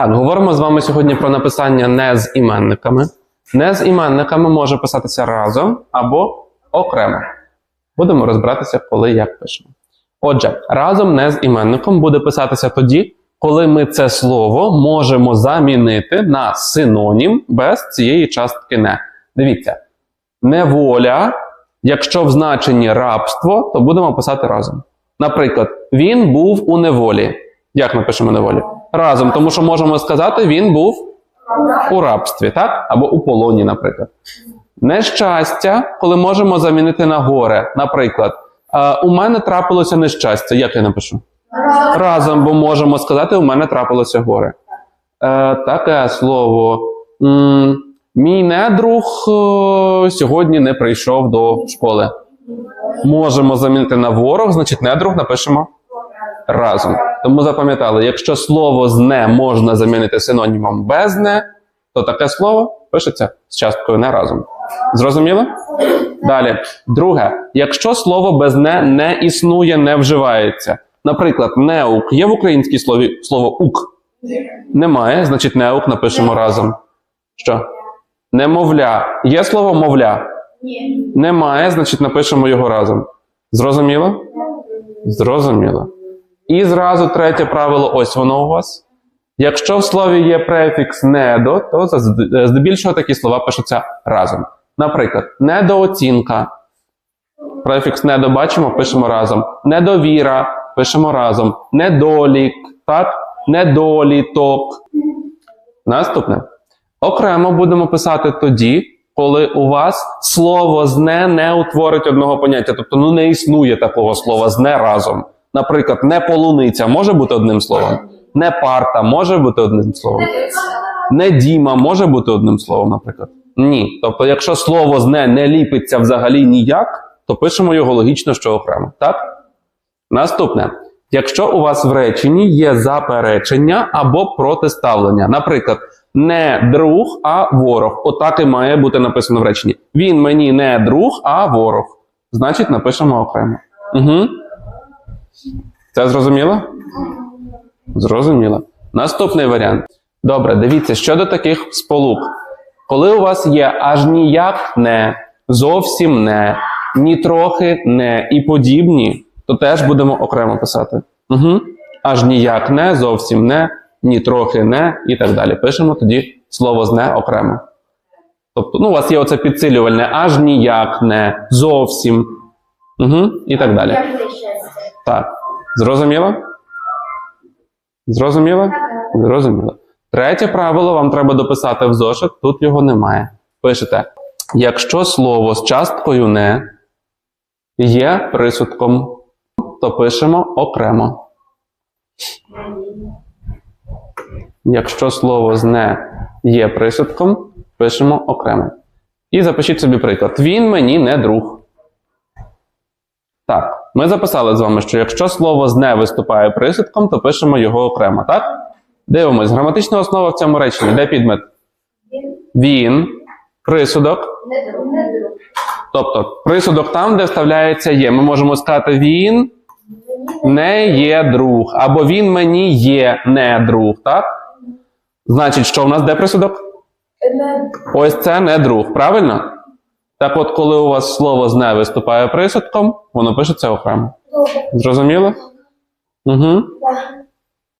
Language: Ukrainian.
Так, говоримо з вами сьогодні про написання не з іменниками. Не з іменниками може писатися разом або окремо. Будемо розбиратися, коли як пишемо. Отже, разом не з іменником буде писатися тоді, коли ми це слово можемо замінити на синонім без цієї частки не. Дивіться, неволя, якщо в значенні рабство, то будемо писати разом. Наприклад, він був у неволі. Як напишемо неволі? Разом, тому що можемо сказати, він був у рабстві, так? Або у полоні, наприклад. Нещастя, коли можемо замінити на горе. Наприклад, у мене трапилося нещастя. Як я напишу? Разом, бо можемо сказати, у мене трапилося горе. Е, таке слово. Мій недруг е, сьогодні не прийшов до школи. Можемо замінити на ворог, значить недруг напишемо разом. Тому запам'ятали, якщо слово з не можна замінити синонімом без не, то таке слово пишеться з часткою не разом. Зрозуміло? Далі. Друге, якщо слово без не не існує, не вживається. Наприклад, неук є в українській слові слово ук? Немає, значить неук напишемо разом. Що? Немовля. Є слово мовля? Ні. Немає, значить напишемо його разом. Зрозуміло? Зрозуміло. І зразу третє правило, ось воно у вас. Якщо в слові є префікс недо, то здебільшого такі слова пишуться разом. Наприклад, недооцінка. Префікс недо бачимо, пишемо разом. Недовіра пишемо разом. Недолік, так? Недоліток. Наступне. Окремо будемо писати тоді, коли у вас слово з не утворить одного поняття. Тобто, ну не існує такого слова з не разом. Наприклад, не полуниця може бути одним словом, не парта може бути одним словом, не діма може бути одним словом, наприклад. Ні. Тобто, якщо слово з не не ліпиться взагалі ніяк, то пишемо його логічно, що окремо. Так? Наступне. Якщо у вас в реченні є заперечення або протиставлення, наприклад, не друг, а ворог. Отак і має бути написано в реченні. Він мені не друг, а ворог. Значить, напишемо окремо. Угу. Це зрозуміло? Зрозуміло. Наступний варіант. Добре, дивіться, щодо таких сполук. Коли у вас є аж ніяк не, зовсім не, ні трохи не і подібні, то теж будемо окремо писати. Угу. Аж ніяк не, зовсім не, ні трохи не і так далі. Пишемо тоді слово з не окремо. Тобто, ну, у вас є оце підсилювальне, аж ніяк не, зовсім. Угу. І так далі. Так. Зрозуміло? Зрозуміло? Зрозуміло. Третє правило вам треба дописати в зошит, тут його немає. Пишете: якщо слово з часткою не є присудком, то пишемо окремо. Якщо слово з не є присудком, пишемо окремо. І запишіть собі приклад. Він мені не друг. Так, ми записали з вами, що якщо слово з не виступає присудком, то пишемо його окремо, так? Дивимось, граматична основа в цьому реченні. Де підмет? Він присудок. Тобто присудок там, де вставляється є. Ми можемо сказати він не є друг, або він мені є не друг, так? Значить, що в нас де присудок? Ось це не друг, правильно? Так от, коли у вас слово з не виступає присадком, воно пишеться окремо. Зрозуміло? Угу.